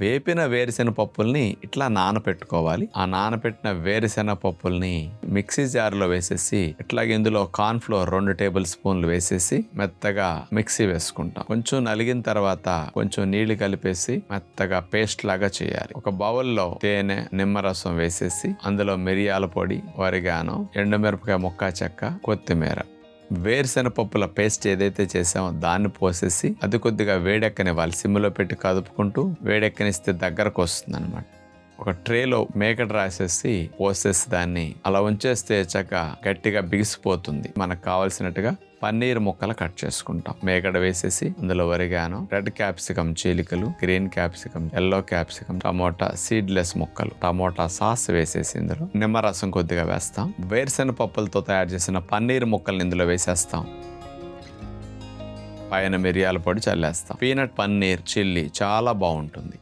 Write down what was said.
వేపిన వేరుశెనగ పప్పుల్ని ఇట్లా నానపెట్టుకోవాలి. ఆ నానపెట్టిన వేరుశెనగ పప్పుల్ని మిక్సీ జార్లో వేసేసి ఇట్లాగే ఇందులో కార్న్ ఫ్లోర్ రెండు టేబుల్ స్పూన్లు వేసేసి మెత్తగా మిక్సీ వేసుకుంటాం. కొంచెం నలిగిన తర్వాత కొంచెం నీళ్ళు కలిపేసి మెత్తగా పేస్ట్ లాగా చేయాలి. ఒక బౌల్లో తేనె నిమ్మరసం వేసేసి అందులో మిరియాల పొడి వరిగాను ఎండుమిరపకాయ ముక్క చెక్క కొత్తిమీర. వేరుశెనగ పప్పుల పేస్ట్ ఏదైతే చేసామో దాన్ని పోసేసి అది కొద్దిగా వేడెక్కనివ్వాలి. సిమ్లో పెట్టి కదుపుకుంటూ వేడెక్కనిస్తే దగ్గరకు వస్తుంది అనమాట ఒక ట్రేలో మేకడ రాసేసి పోసేసి దాన్ని అలా ఉంచేస్తే చక్క గట్టిగా బిగిసిపోతుంది. మనకు కావలసినట్టుగా పన్నీర్ ముక్కలు కట్ చేసుకుంటాం. మేకడ వేసేసి అందులో వరిగాను రెడ్ క్యాప్సికం చీలికలు green capsicum yellow capsicum tomato seedless ముక్కలు టమోటా సాస్ వేసేసి ఇందులో నిమ్మరసం కొద్దిగా వేస్తాం. వేరుశెనగ పప్పులతో తయారు చేసిన పన్నీర్ ముక్కల్ని ఇందులో వేసేస్తాం. పైన మిరియాల పొడి చల్లేస్తాం. పీనట్ పన్నీర్ చిల్లీ చాలా బాగుంటుంది.